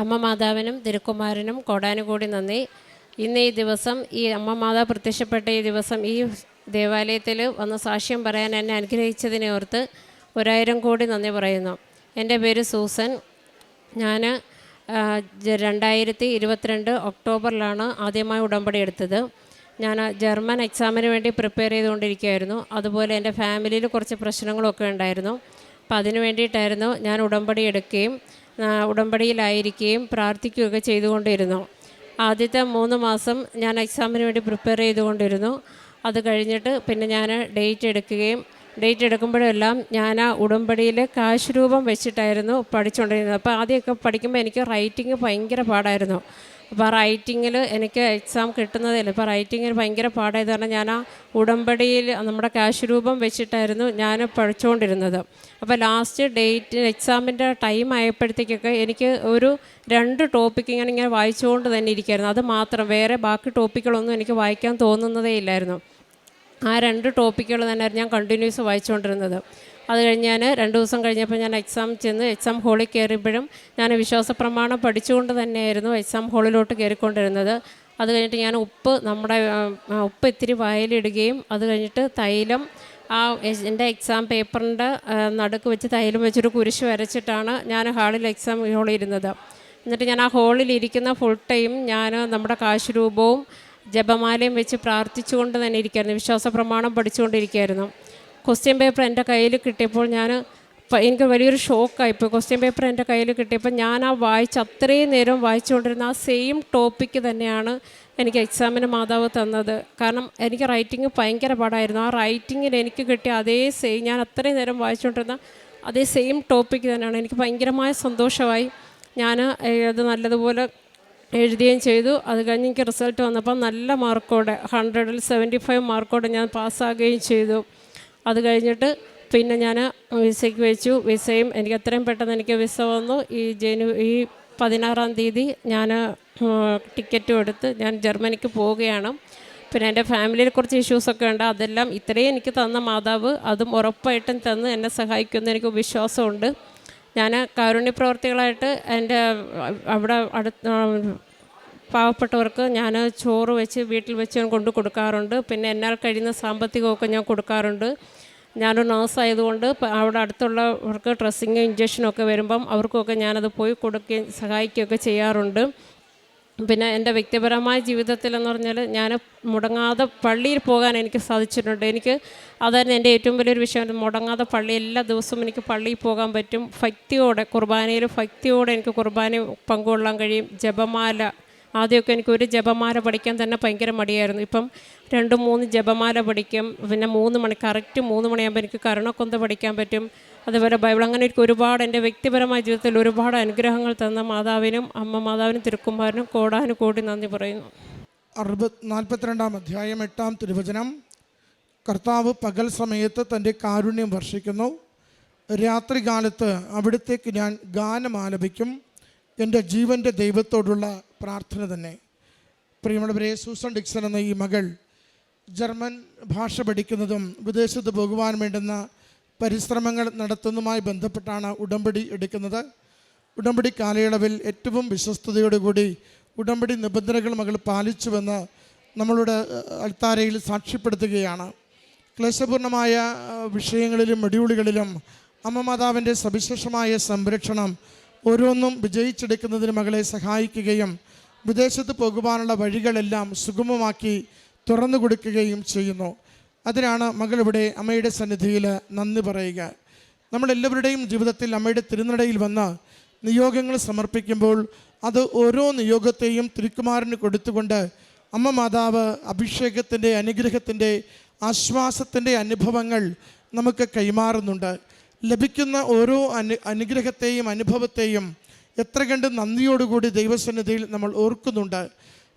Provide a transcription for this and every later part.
അമ്മ മാതാവിനും തിരുക്കുമാരനും കോടാനുകൂടി നന്ദി. ഇന്ന് ഈ ദിവസം ഈ അമ്മ മാതാവ് പ്രത്യക്ഷപ്പെട്ട ഈ ദിവസം ഈ ദേവാലയത്തിൽ വന്ന് സാക്ഷ്യം പറയാൻ എന്നെ അനുഗ്രഹിച്ചതിനെ ഓർത്ത് ഒരായിരം കോടി നന്ദി പറയുന്നു. എന്റെ പേര് സൂസൻ. ഞാൻ രണ്ടായിരത്തി ഇരുപത്തിരണ്ട് ഒക്ടോബറിലാണ് ആദ്യമായി ഉടമ്പടി എടുത്തത്. ഞാൻ ജർമ്മൻ എക്സാമിന് വേണ്ടി പ്രിപ്പയർ ചെയ്തുകൊണ്ടിരിക്കുകയായിരുന്നു. അതുപോലെ എന്റെ ഫാമിലിയിൽ കുറച്ച് പ്രശ്നങ്ങളൊക്കെ ഉണ്ടായിരുന്നു. അപ്പോൾ അതിന് വേണ്ടിയിട്ടായിരുന്നു ഞാൻ ഉടമ്പടി എടുക്കുകയും ഉടമ്പടിയിലായിരിക്കുകയും പ്രാർത്ഥിക്കുകയൊക്കെ ചെയ്തുകൊണ്ടിരുന്നു. ആദ്യത്തെ മൂന്ന് മാസം ഞാൻ എക്സാമിന് വേണ്ടി പ്രിപ്പയർ ചെയ്തുകൊണ്ടിരുന്നു. അത് കഴിഞ്ഞിട്ട് പിന്നെ ഞാൻ ഡേറ്റ് എടുക്കുകയും ഡേറ്റ് എടുക്കുമ്പോഴെല്ലാം ഞാൻ ആ ഉടമ്പടിയിൽ കാശ് രൂപം വെച്ചിട്ടായിരുന്നു പഠിച്ചുകൊണ്ടിരുന്നത്. അപ്പോൾ ആദ്യമൊക്കെ പഠിക്കുമ്പോൾ എനിക്ക് റൈറ്റിംഗ് ഭയങ്കര പാടായിരുന്നു. അപ്പോൾ റൈറ്റിങ്ങിൽ എനിക്ക് എക്സാം കിട്ടുന്നതില്ല? ഇപ്പോൾ റൈറ്റിങ്ങിന് ഭയങ്കര പാടായത് കാരണം ഞാൻ ആ ഉടമ്പടിയിൽ നമ്മുടെ കാശ് രൂപം വെച്ചിട്ടായിരുന്നു ഞാൻ പഠിച്ചുകൊണ്ടിരുന്നത് അപ്പോൾ ലാസ്റ്റ് ഡേറ്റ് എക്സാമിന്റെ ടൈം ആയപ്പോഴത്തേക്കൊക്കെ എനിക്ക് ഒരു രണ്ട് ടോപ്പിക്ക് ഇങ്ങനെ ഇങ്ങനെ വായിച്ചുകൊണ്ട് തന്നെ ഇരിക്കുമായിരുന്നു അത് മാത്രം വേറെ ബാക്കി ടോപ്പിക്കുകളൊന്നും എനിക്ക് വായിക്കാൻ തോന്നുന്നതേ ഇല്ലായിരുന്നു. ആ രണ്ട് ടോപ്പിക്കുകൾ തന്നെയായിരുന്നു ഞാൻ കണ്ടിന്യൂസ് വായിച്ചുകൊണ്ടിരുന്നത് അത് കഴിഞ്ഞ് ഞാൻ രണ്ട് ദിവസം കഴിഞ്ഞപ്പോൾ ഞാൻ എക്സാം ചെന്ന് എക്സാം ഹാളിൽ കയറിയപ്പോഴും ഞാൻ വിശ്വാസ പ്രമാണം പഠിച്ചുകൊണ്ട് തന്നെയായിരുന്നു എക്സാം ഹാളിലോട്ട് കയറിക്കൊണ്ടിരുന്നത്. അത് കഴിഞ്ഞിട്ട് ഞാൻ ഉപ്പ് നമ്മുടെ ഉപ്പ് ഇത്തിരി വായിലിടുകയും അത് കഴിഞ്ഞിട്ട് തൈലം ആ എന്റെ എക്സാം പേപ്പറിന്റെ നടുക്ക് വെച്ച് തൈലം വെച്ചൊരു കുരിശ് വരച്ചിട്ടാണ് ഞാൻ ഹാളിൽ എക്സാം ഹാളിൽ ഇരുന്നത്. എന്നിട്ട് ഞാൻ ആ ഹാളിൽ ഇരിക്കുന്ന ഫുൾ ടൈം ഞാൻ നമ്മുടെ കാശ് രൂപവും ജപമാലയും വെച്ച് പ്രാർത്ഥിച്ചുകൊണ്ട് തന്നെ ഇരിക്കുകയായിരുന്നു വിശ്വാസ പ്രമാണം പഠിച്ചുകൊണ്ടിരിക്കുകയായിരുന്നു ക്വസ്റ്റ്യൻ പേപ്പർ എന്റെ കയ്യിൽ കിട്ടിയപ്പോൾ ഞാൻ എനിക്ക് വലിയൊരു ഷോക്കായിപ്പോയി ക്വസ്റ്റ്യൻ പേപ്പർ എന്റെ കയ്യിൽ കിട്ടിയപ്പോൾ ഞാൻ ആ വായിച്ച് അത്രയും നേരം വായിച്ചുകൊണ്ടിരുന്ന ആ സെയിം ടോപ്പിക്ക് തന്നെയാണ് എനിക്ക് എക്സാമിന് മാതാവ് തന്നത്. കാരണം എനിക്ക് റൈറ്റിംഗ് ഭയങ്കര പാടായിരുന്നു. ആ റൈറ്റിങ്ങിൽ എനിക്ക് കിട്ടിയ അതേ സെയിം ഞാൻ അത്രയും നേരം വായിച്ചുകൊണ്ടിരുന്ന അതേ സെയിം ടോപ്പിക്ക് തന്നെയാണ്. എനിക്ക് ഭയങ്കരമായ സന്തോഷമായി. ഞാൻ അത് നല്ലതുപോലെ എഴുതുകയും ചെയ്തു. അത് കഴിഞ്ഞ് എനിക്ക് റിസൾട്ട് വന്നപ്പോൾ നല്ല മാർക്കോടെ ഹൺഡ്രഡിൽ സെവന്റി ഫൈവ് മാർക്കോടെ ഞാൻ പാസ്സാകുകയും ചെയ്തു. അത് കഴിഞ്ഞിട്ട് പിന്നെ ഞാൻ വിസയ്ക്ക് വെച്ചു. വിസയും എനിക്ക് എത്രയും പെട്ടെന്ന് എനിക്ക് വിസ വന്നു. ഈ ജനു ഈ പതിനാറാം തീയതി ഞാൻ ടിക്കറ്റും എടുത്ത് ഞാൻ ജർമ്മനിക്ക് പോവുകയാണ്. പിന്നെ എന്റെ ഫാമിലിയിൽ കുറച്ച് ഇഷ്യൂസൊക്കെ ഉണ്ട്. അതെല്ലാം ഇത്രയും എനിക്ക് തന്ന മാതാവ് അതും ഉറപ്പായിട്ടും തന്ന് എന്നെ സഹായിക്കുമെന്ന് എനിക്ക് വിശ്വാസമുണ്ട്. ഞാൻ കാരുണ്യ പ്രവർത്തികളായിട്ട് എന്റെ അവിടെ അടുത്ത് പാവപ്പെട്ടവർക്ക് ഞാൻ ചോറ് വെച്ച് വീട്ടിൽ വെച്ച് ഞാൻ കൊണ്ട് കൊടുക്കാറുണ്ട്. പിന്നെ എന്നാൽ കഴിയുന്ന സാമ്പത്തികമൊക്കെ ഞാൻ കൊടുക്കാറുണ്ട്. ഞാനൊരു നേഴ്സായതുകൊണ്ട് അവിടെ അടുത്തുള്ളവർക്ക് ഡ്രസ്സിങ്ങും ഇഞ്ചക്ഷനും ഒക്കെ വരുമ്പം അവർക്കൊക്കെ ഞാനത് പോയി കൊടുക്കുകയും സഹായിക്കുകയൊക്കെ ചെയ്യാറുണ്ട്. പിന്നെ എന്റെ വ്യക്തിപരമായ ജീവിതത്തിൽ എന്ന് പറഞ്ഞാൽ ഞാൻ മുടങ്ങാതെ പള്ളിയിൽ പോകാൻ എനിക്ക് സാധിച്ചിട്ടുണ്ട്. എനിക്ക് അതായിരുന്നു എന്റെ ഏറ്റവും വലിയൊരു വിഷയം. മുടങ്ങാതെ പള്ളി എല്ലാ ദിവസവും എനിക്ക് പള്ളിയിൽ പോകാൻ പറ്റും. ഭക്തിയോടെ കുർബാനയിൽ ഭക്തിയോടെ എനിക്ക് കുർബാന പങ്കുകൊള്ളാൻ കഴിയും. ജപമാല ആദ്യമൊക്കെ എനിക്ക് ഒരു ജപമാല പഠിക്കാൻ തന്നെ ഭയങ്കര മടിയായിരുന്നു. ഇപ്പം രണ്ട് മൂന്ന് ജപമാല പഠിക്കും. പിന്നെ മൂന്ന് മണി കറക്റ്റ് മൂന്ന് മണിയാകുമ്പോൾ എനിക്ക് കരുണക്കൊന്ത പഠിക്കാൻ പറ്റും. അതുപോലെ ബൈബിൾ അങ്ങനെ എനിക്ക് ഒരുപാട് എന്റെ വ്യക്തിപരമായ ജീവിതത്തിൽ ഒരുപാട് അനുഗ്രഹങ്ങൾ തന്ന മാതാവിനും അമ്മ മാതാവിനും തിരുക്കുമാരനും കോടാനും കൂടി നന്ദി പറയുന്നു. അറുപത് നാൽപ്പത്തിരണ്ടാം അധ്യായം എട്ടാം തിരുവചനം. കർത്താവ് പകൽ സമയത്ത് തന്റെ കാരുണ്യം വർഷിക്കുന്നു. രാത്രികാലത്ത് അവിടത്തേക്ക് ഞാൻ ഗാനം ആലപിക്കും. എന്റെ ജീവന്റെ ദൈവത്തോടുള്ള പ്രാർത്ഥന തന്നെ. പ്രിയമുള്ളവരെ സൂസൺ ഡിക്സൺ എന്ന ഈ മകൾ ജർമ്മൻ ഭാഷ പഠിക്കുന്നതും വിദേശത്ത് പോകുവാൻ വേണ്ടുന്ന പരിശ്രമങ്ങൾ നടത്തുന്നതുമായി ബന്ധപ്പെട്ടാണ് ഉടമ്പടി എടുക്കുന്നത്. ഉടമ്പടി കാലയളവിൽ ഏറ്റവും വിശ്വസ്തയോടുകൂടി ഉടമ്പടി നിബന്ധനകൾ മകൾ പാലിച്ചുവെന്ന് നമ്മളുടെ അൽത്താരയിൽ സാക്ഷ്യപ്പെടുത്തുകയാണ്. ക്ലേശപൂർണമായ വിഷയങ്ങളിലും മെഡ്യൂളുകളിലും അമ്മ മാതാവിന്റെ സവിശേഷമായ സംരക്ഷണം ഓരോന്നും വിജയിച്ചെടുക്കുന്നതിന് മകളെ സഹായിക്കുകയും വിദേശത്ത് പോകുവാനുള്ള വഴികളെല്ലാം സുഗമമാക്കി തുറന്നു കൊടുക്കുകയും ചെയ്യുന്നു. അതിനാണ് മകളിവിടെ അമ്മയുടെ സന്നിധിയിൽ നന്ദി പറയുക. നമ്മളെല്ലാവരുടെയും ജീവിതത്തിൽ അമ്മയുടെ തിരുനടയിൽ വന്ന് നിയോഗങ്ങൾ സമർപ്പിക്കുമ്പോൾ അത് ഓരോ നിയോഗത്തെയും തിരുക്കുമാറിന് കൊടുത്തുകൊണ്ട് അമ്മ മാതാവ് അഭിഷേകത്തിന്റെ അനുഗ്രഹത്തിന്റെ ആശ്വാസത്തിന്റെ അനുഭവങ്ങൾ നമുക്ക് കൈമാറുന്നുണ്ട്. ലഭിക്കുന്ന ഓരോ അനു അനുഗ്രഹത്തെയും അനുഭവത്തെയും എത്ര കണ്ട് നന്ദിയോടുകൂടി ദൈവസന്നിധിയിൽ നമ്മൾ ഓർക്കുന്നുണ്ട്.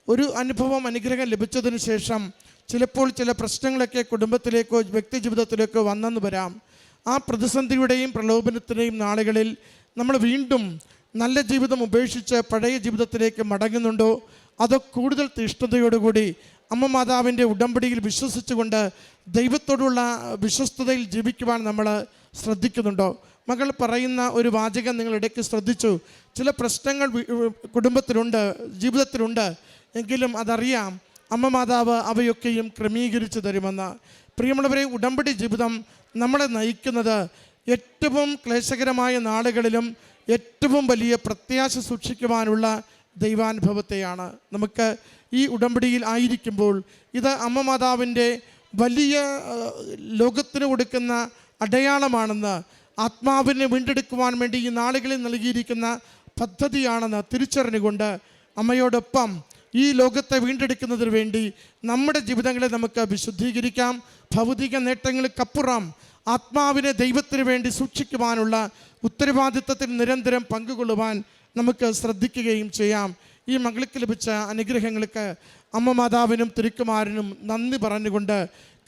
ഒരു അനുഭവം അനുഗ്രഹം ലഭിച്ചതിന് ശേഷം ചിലപ്പോൾ ചില പ്രശ്നങ്ങളൊക്കെ കുടുംബത്തിലേക്കോ വ്യക്തി ജീവിതത്തിലേക്കോ വന്നെന്ന് വരാം. ആ പ്രതിസന്ധിയുടെയും പ്രലോഭനത്തിന്റെയും നാളുകളിൽ നമ്മൾ വീണ്ടും നല്ല ജീവിതം ഉപേക്ഷിച്ച് പഴയ ജീവിതത്തിലേക്ക് മടങ്ങുന്നുണ്ടോ? അതോ കൂടുതൽ തീഷ്ണതയോടുകൂടി അമ്മ മാതാവിന്റെ ഉടമ്പടിയിൽ വിശ്വസിച്ചുകൊണ്ട് ദൈവത്തോടുള്ള വിശ്വസ്തതയിൽ ജീവിക്കുവാൻ നമ്മൾ ശ്രദ്ധിക്കുന്നുണ്ടോ? മകൾ പറയുന്ന ഒരു വാചകം നിങ്ങൾ ഇടയ്ക്ക് ശ്രദ്ധിച്ചു. ചില പ്രശ്നങ്ങൾ കുടുംബത്തിലുണ്ട് ജീവിതത്തിലുണ്ട്. എങ്കിലും അതറിയാം അമ്മ മാതാവ് അവയൊക്കെയും ക്രമീകരിച്ചു തരുമെന്ന്. പ്രിയമുള്ളവരെ ഉടമ്പടി ജീവിതം നമ്മളെ നയിക്കുന്നത് ഏറ്റവും ക്ലേശകരമായ നാളുകളിലും ഏറ്റവും വലിയ പ്രത്യാശ സൂക്ഷിക്കുവാനുള്ള ദൈവാനുഭവത്തെയാണ്. നമുക്ക് ഈ ഉടമ്പടിയിൽ ആയിരിക്കുമ്പോൾ ഇത് അമ്മ മാതാവിന്റെ വലിയ ലോകത്തിന് കൊടുക്കുന്ന അടയാളമാണെന്ന് ആത്മാവിനെ വീണ്ടെടുക്കുവാൻ വേണ്ടി ഈ നാളുകളിൽ നൽകിയിരിക്കുന്ന പദ്ധതിയാണെന്ന് തിരിച്ചറിഞ്ഞുകൊണ്ട് അമ്മയോടൊപ്പം ഈ ലോകത്തെ വീണ്ടെടുക്കുന്നതിന് വേണ്ടി നമ്മുടെ ജീവിതങ്ങളെ നമുക്ക് വിശുദ്ധീകരിക്കാം. ഭൗതിക നേട്ടങ്ങൾക്കപ്പുറം ആത്മാവിനെ ദൈവത്തിന് വേണ്ടി സൂക്ഷിക്കുവാനുള്ള ഉത്തരവാദിത്തത്തിൽ നിരന്തരം പങ്കുകൊള്ളുവാൻ നമുക്ക് ശ്രദ്ധിക്കുകയും ചെയ്യാം. ഈ മകൾക്ക് ലഭിച്ച അനുഗ്രഹങ്ങൾക്ക് അമ്മ മാതാവിനും തിരുക്കുമാരനും നന്ദി പറഞ്ഞുകൊണ്ട്